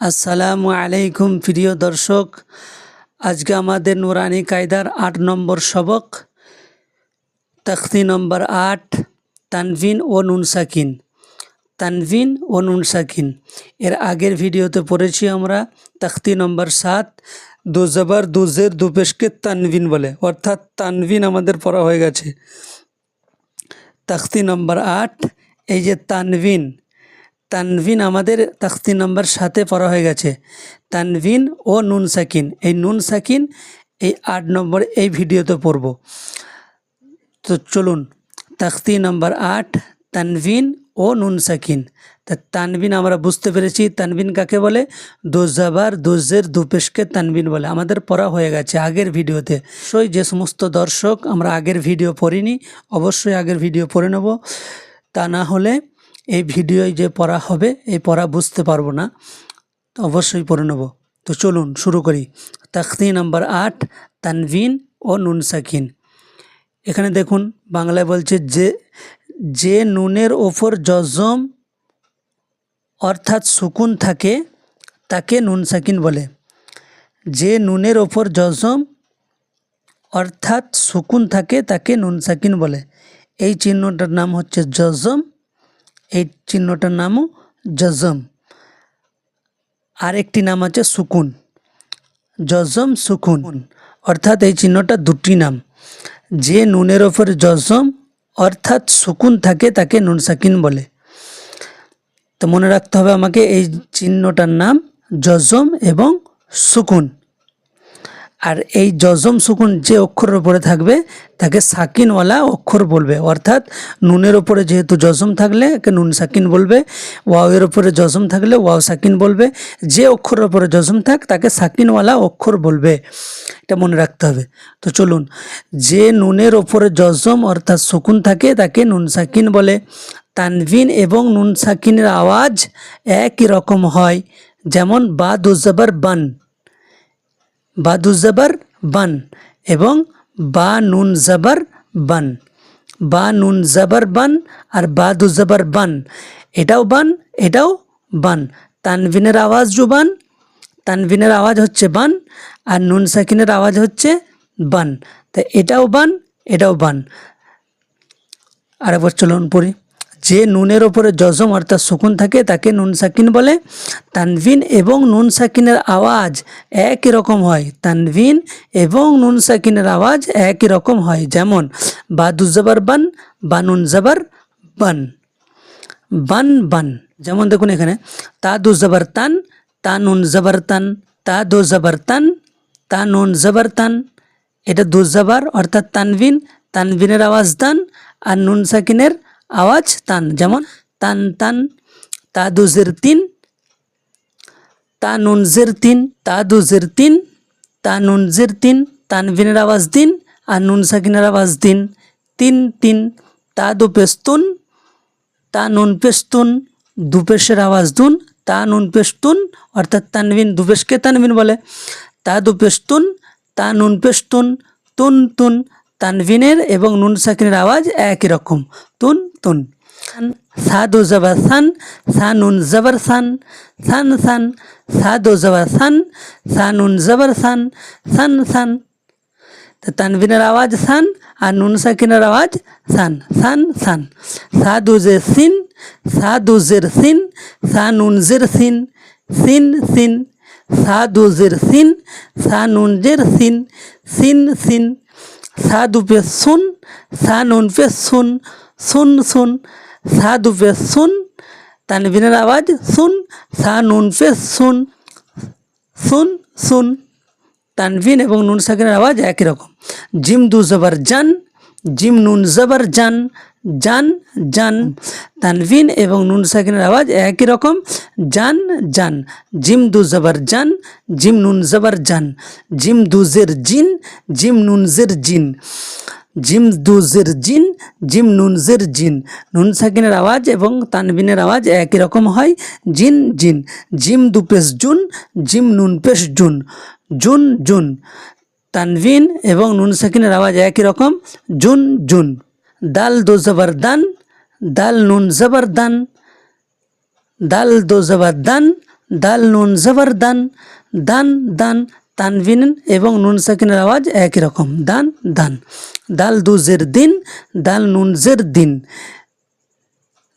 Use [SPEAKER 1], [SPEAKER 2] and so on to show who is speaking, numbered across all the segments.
[SPEAKER 1] আসসালামু আলাইকুম প্রিয় দর্শক। আজকে আমাদের নুরানি কায়দার আট নম্বর সবক, তখতি নম্বর আট, তানভিন ও নুন সাকিন। তানভিন ও নুন সাকিন। এর আগের ভিডিওতে পড়েছি আমরা, তখতি নম্বর সাত, দু জবর দু জের দু পেশকে তানভিন বলে, অর্থাৎ তানভিন আমাদের পড়া হয়ে গেছে। তখতি নম্বর আট, এই যে তানভিন তানভিন আমাদের তখতি নম্বর সাথে পড়া হয়ে গেছে। তানভিন ও নুন সাকিন। এই নুন সাকিন এই আট নম্বর এই ভিডিওতে পড়ব। তো চলুন, তখতি নম্বর আট, তানভিন ও নুন সাকিন। তা তানবিন আমরা বুঝতে পেরেছি তানবিন কাকে বলে? দু জাবার দুজের দুপেশকে তানবিন বলে। আমাদের পড়া হয়ে গেছে আগের ভিডিওতে। সই যে সমস্ত দর্শক আমরা আগের ভিডিও পড়িনি, অবশ্যই আগের ভিডিও পড়ে নেব। তা না হলে এই ভিডিওয় যে পড়া হবে, এই পড়া বুঝতে পারব না অবশ্যই পড়ে নেব। তো চলুন শুরু করি। তখতি নাম্বার আট, তানভিন ও নুন সাকিন। এখানে দেখুন, বাংলায় বলছে যে যে নুনের ওপর জজম অর্থাৎ সুকুন থাকে, তাকে নুন সাকিন বলে। যে নুনের ওপর জজম অর্থাৎ সুকুন থাকে, তাকে নুন সাকিন বলে। এই চিহ্নটার নাম হচ্ছে জজম এই চিহ্নটার নামও জজম। আর একটি নাম আছে সুকুন। জজম সুকুন। অর্থাৎ এই চিহ্নটা দুটি নাম। যে নুনের ওপর জজম, অর্থাৎ সুকুন থাকে তাকে নুন সাকিন বলে। তো মনে রাখতে হবে আমাকে এই চিহ্নটার নাম জজম এবং সুকুন। আর এই জজম সুকুন যে অক্ষরের উপরে থাকবে, তাকে সাকিনওয়ালা অক্ষর বলবে। অর্থাৎ নুনের ওপরে যেহেতু জজম থাকলে, একে নুন সাকিন বলবে। ওয়াওয়ের ওপরে জজম থাকলে ওয়াও সাকিন বলবে। যে অক্ষরের ওপরে জজম থাক, তাকে সাকিনওয়ালা অক্ষর বলবে। এটা মনে রাখতে হবে। তো চলুন, যে নুনের ওপরে জজম অর্থাৎ সুকুন থাকে, তাকে নুন সাকিন বলে। তানভিন এবং নুন সাকিনের আওয়াজ একই রকম হয়। যেমন বা দুজবর বান। বাদু জবর বান এবং বা নুন জবর বান। বা নুন জবর বান আর বাদু জবর বান। এটাও বান এটাও বান। তানভিনের আওয়াজ জু বান। তানভিনের আওয়াজ হচ্ছে বান আর নুন সাকিনের আওয়াজ হচ্ছে বান। তা এটাও বান এটাও বান। আরেকবার চলুন পড়ি। যে নুনের ওপরে জজম অর্থাৎ সুকুন থাকে, তাকে নুন সাকিন বলে। তানভিন এবং নুন সাকিনের আওয়াজ একই রকম হয়। তানভিন এবং নুন সাকিনের আওয়াজ একই রকম হয়। যেমন বাদুজবর বান বা নুন জবর বান। বান বান। যেমন দেখুন এখানে তা দু জবর তান তা নুন জবর তান তা দু জবর তান তা নুন জবর তান। এটা দু জবর, অর্থাৎ তানভিন, তানভিনের আওয়াজ তান, আর নুন সাকিনের আওয়াজ, তান, যেমন তান তান তা দুজের তিন তা নুনজের তিন তা দুজের তিন তা নুনজের তিন তানভিনের আওয়াজ দিন আর নুন সাকিনের আওয়াজ দিন তিন তিন তা দু পেস্তুন তা নুন পেস্তুন দুপেশের আওয়াজ দুন তা নুন পেস্তুন অর্থাৎ তানভিন, দুপেশকে তানভিন বলে। তা দু পেস্তুন তা নুন পেস্তুন তুন তুন তানভিনের এবং নুন সাকিনের আওয়াজ একই রকম। তুন তুন। সা দো জবর সান সা নুন জবর সান সান সান সা দো সান সা নুন জবর সান সান সান। তো তানভিনের আওয়াজ সান আর নুন সাকিনের আওয়াজ সান সান সান। সা দু জে সিন সা দু জের সিন সা নুন জের সিন সিন সিন। সা দু জের সিন সা নুন জের সিন সিন সিন। সা দু পে সুন সা নুন পে সুন সুন সুন সা দু পে সুন তানভিনের আওয়াজ, সুন সা নুন পে সুন সুন সুন তানভিন এবং নুন সাকিনের আওয়াজ একই রকম। জিম দু জবর জান জিম নুন জবর জান জান জান। তানভিন এবং নুন সাকিনের আওয়াজ একই রকম, জান জান। জিম দু জবর জান, জিম নুন জবর জান। জিম দু জের জিন, জিম নুন জের জিন। জিম দু জের জিন, জিম নুন জের জিন। নুন সাকিনের আওয়াজ এবং তানবিনের আওয়াজ একই রকম হয়, জিন জিন। জিম দু পেশ জুন, জিম নুন পেশ জুন। June June. তানভিন এবং নুন সাকিনের আওয়াজ একই রকম। জুন জুন। দাল দো জবর দান দাল নুন জবর দান দাল দো জবর দান দাল নুন জবর দান দান। দান তানভিন এবং নুন সাকিনের আওয়াজ একই রকম। দান দান। দাল দুজের দিন দাল নুন জের দিন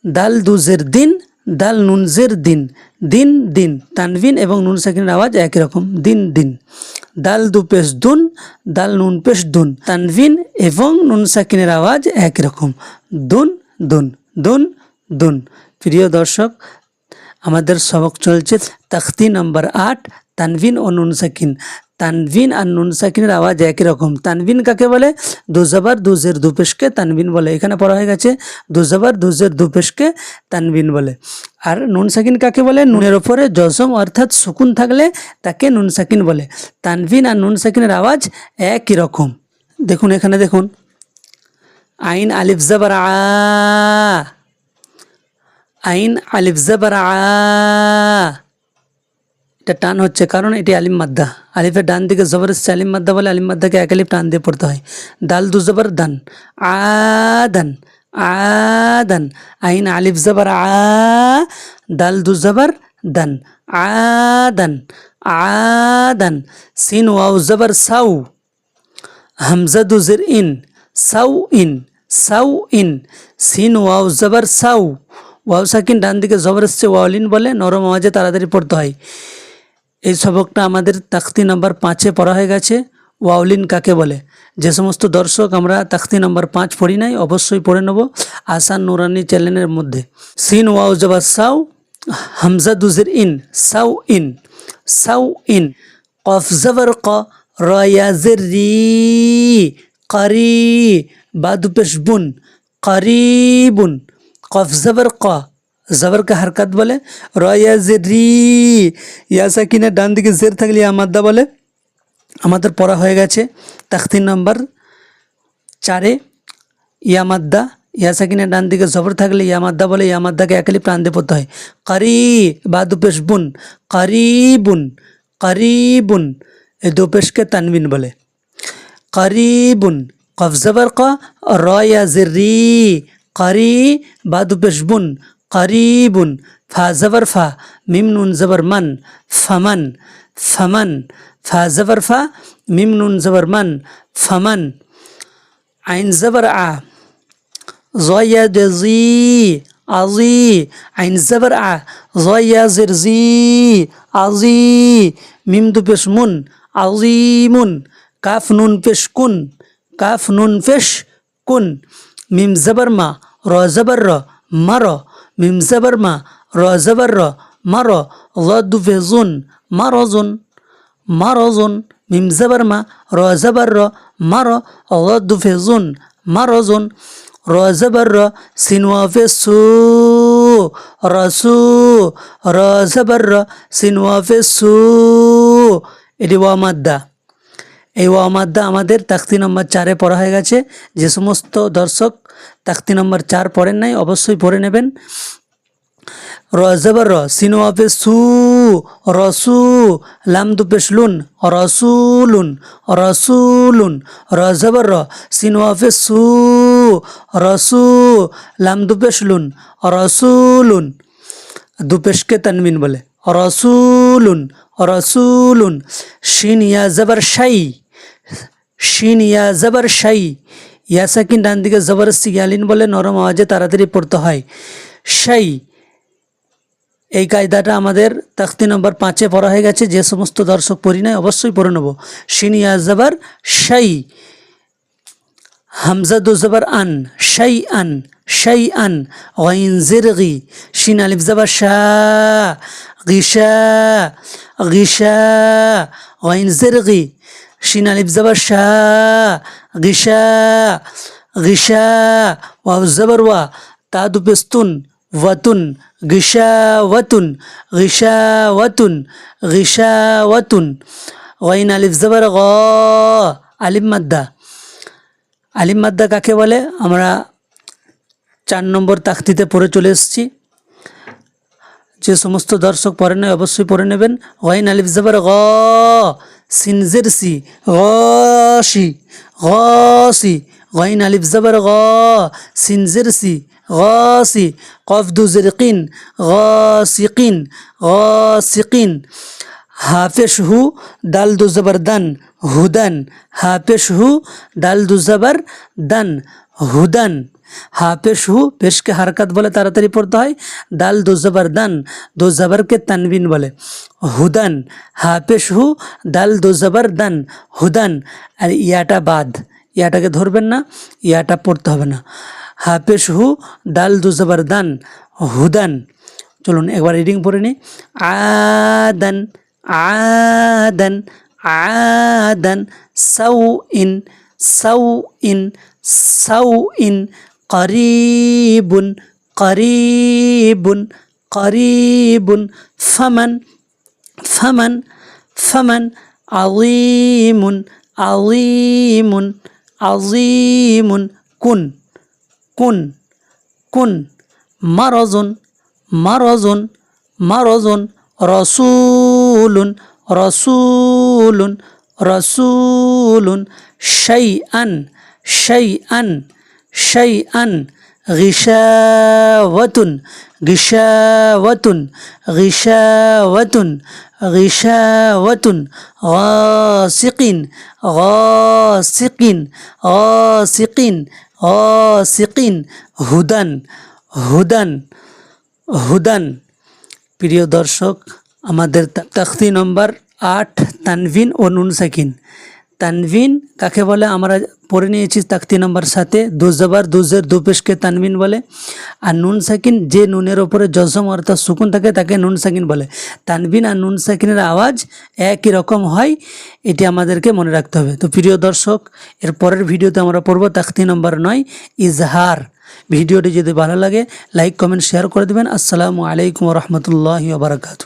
[SPEAKER 1] দাল দুজের দিন দাল নুনজের দিন। দিন দিন। তানভিন এবং নুন সাকিনের আওয়াজ একই রকম। দিন দিন। দাল দু পেশ দুন, দাল নুন পেশ দুন। তানভিন এবং নুন সাকিনের আওয়াজ একই রকম। দুন দুন দুন দুন। প্রিয় দর্শক, আমাদের সবক চলছে তখতি নম্বর আট তানভিন ও নুন সাকিন। তানভিন আর নুন সাকিনের আওয়াজ একই রকম। তানভিন কাকে বলে? দুজবার দুজের দুপেশকে তানভিন বলে। এখানে পড়া হয়ে গেছে দুজবার দুজের দুপেশকে তানভিন বলে। আর নুন সাকিন কাকে বলে? নুনের ওপরে জজম অর্থাৎ সুকুন থাকলে তাকে নুন সাকিন বলে। তানভিন আর নুন সাকিনের আওয়াজ একই রকম। দেখুন, এখানে দেখুন। আইন আলিফ জবর আ। আইন আলিফ জবর আ। এটা টান হচ্ছে কারণ এটি আলিম মাদ্দা। আলিফের ডান দিকে জবর এসছে, আলিম মাদ্দা বলে আলিম মাদ্দাকে এক আলিফ টান দিয়ে পড়তে হয়। দাল দু জবর, দান। আদান আদান আইন আলিফ জবর, আ, দাল দু জবর, দান। আদান আদান সিন ওয়াও জবর, সাউ। হামজা দু জের ইন। সাউ ইন। সাউ ইন। সিন ওয়াও জবর, সাউ। ওয়াও সাকিন ডান দিকে জবর এসছে ওয়াওলিন বলে, নরম আওয়াজে তাড়াতাড়ি পড়তে হয়। এই সবকটা আমাদের তাখতি নম্বর পাঁচে পড়া হয়ে গেছে। ওয়াউলিন কাকে বলে? যে সমস্ত দর্শক আমরা তাখতি নম্বর পাঁচ পড়ি নাই, অবশ্যই পড়ে নেব আসান নুরানি চ্যানেলের মধ্যে। সিন ওয়াও জবা সাউ, হামজা দুজের ইন, সাউ ইন সাউ ইন। কফ ক রয়াজের রি, করি। বাদুপেশ বুন করিবুন কফ জবর ক জবরকে হারকাত বলে, রয়া ইয়াসা কিনে ডান দিকে জের থাকলে আমাদ্দা বলে। আমাদের পড়া হয়ে গেছে তাখতি নম্বর চারে ইয়ামাদ্দা ইয়াসাকিনের ডান দিকে জবর থাকলে ইয়ামাদ্দা বলে ইয়ামাদ্দাকে একালি প্রাণ দিয়ে পড়তে হয়। কারি বা দুপেশ বুন কারিবুন কারিবুন এই দুপেশকে তানবিন বলে। কারিবুন কফ জবর ক, রয়া জেরি কারি বা দুপেশ বুন করিবুন ফা জবর ফা মিম নুন জবর মান ফমন ফমন ফা জবর ফা মিম নুন জবর মান ফমন আইন জবর আ জয়া জি আজি আইন জবর আ জয়া জির জি আজি মিম দু পেশ মুন আজিমুন কাফ নুন পেশ কুন কাফ নুন পেশ কুন মিম জবর মা র জবর র মার মিম জবর মা র জবর র মার দু ফেজুন মারজুন মারজুন মিম জবর মা র জবর র মার দু ফেজুন মারজুন র জবর র সিনওয়া ফেসু রসু র জবর র সিনওয়া সু এটি ওয়া মাদ্দা এই ওয়া মাদ্দা আমাদের তাক্তি নম্বর চারে পড়া হয়ে গেছে যে সমস্ত দর্শক তাক্তি নম্বর চার পড়েন নাই, অবশ্যই পড়ে নেবেন। র জবর র, সিনো আপে সু, রসু, লাম দু পেশ লুন, রসুলুন রসুলুন। র জবর র, সিনো আপে সু, রসু, লাম দু পেশ লুন, রসুলুন। দু পেশকে তানবিন বলে, রসুলুন রসুলুন। শিন ইয়া জবর শাই, শিন ইয়া জবর শাই ইয়া সাকিন ডান দিকে জবরস্তি ইয়ালিন বলে নরম আওয়াজে তাড়াতাড়ি পড়তে হয়। শাই, এই কায়দাটা আমাদের তাখতি নম্বর পাঁচে পড়া হয়ে গেছে, যে সমস্ত দর্শক পড়ি নাই অবশ্যই পড়ে নেব। শিন ইয়া জবর, শাই হামজা আন, শাই আন শাই আন, ওয়াইন জিরগি, শিন আলিফ জবর শাহ গিশা গিশা, ওয়াইন জিরগি, শিন আলিফ জবর শাহ গিশা গিশা ওয়াও জবর ওয়া তা দু পেস্তুন ওয়াতুন গিশাওয়াতুন গিশাওয়াতুন গিশাওয়াতুন ওয়াইন আলিফ জবর গ আলিম মাদ্দা আলিম মাদ্দা কাকে বলে? আমরা চার নম্বর তাখতিতে পড়ে চলে এসেছি। যে সমস্ত দর্শক পড়ে নেয় অবশ্যই পড়ে নেবেন। ওয়াইন আলিফ জবর গ, সিনজের সি গসি غين গইন زبر غا সি গসি কফ দু জের কিন গসিকিন গসিকিন হাফেশ হু দাল দু জবর দান হুদান হাফেশ হু দাল দু জবর দান হুদান হাফেশ হু পেশকে হারকাত বলে তাড়াতাড়ি পড়তে হয়। দাল দু জবর দান, দু জবরকে তানবিন বলে। হুদান হাফেশ হু দাল দু জবর দান, হুদান, আর ইয়াটা বাদ। ইয়াটাকে ধরবেন না, ইয়াটা পড়তে হবে না। হাফেশ হু দাল দু জবর দান, হুদান। চলুন একবার রিডিং পড়ে নিই। আদান আদান আদান সাউ ইন সাউ ইন সাউ ইন করিবুন করিবুন করিবুন ফমন ফমন ফমন আলিমুন আলিমুন আলিমুন কুন কুন কুন মারজুন মারজুন মারজুন রসুলুন রসুলুন রসুলুন শাইআন শাইআন শাই আন গিসাওয়াতুন গিসাওয়াতুন গিসাওয়াতুন গিসাওয়াতুন গাসিকিন গাসিকিন গাসিকিন গাসিকিন, হুদান হুদান হুদান। প্রিয় দর্শক, আমাদের তাখতি নম্বর আট, তানভিন ও নুন সাকিন। তানভিন, কাকে বলে? আমরা পড়ে নিয়েছি তাকতি নম্বর সাথে দুজবার দুজের দুপেশকে তানভিন বলে। আর নুন সাকিন, যে নুনের ওপরে জজম অর্থাৎ সুকুন থাকে, তাকে নুন সাকিন বলে। তানভিন আর নুন সাকিনের আওয়াজ একই রকম হয়, এটি আমাদেরকে মনে রাখতে হবে। তো প্রিয় দর্শক, এর পরের ভিডিওতে আমরা পড়ব তাকতি নম্বর নয়, ইজহার। ভিডিওটি যদি ভালো লাগে, লাইক, কমেন্ট, শেয়ার করে দেবেন। আসসালামু আলাইকুম রহমতুল্লাহ বারাকাতু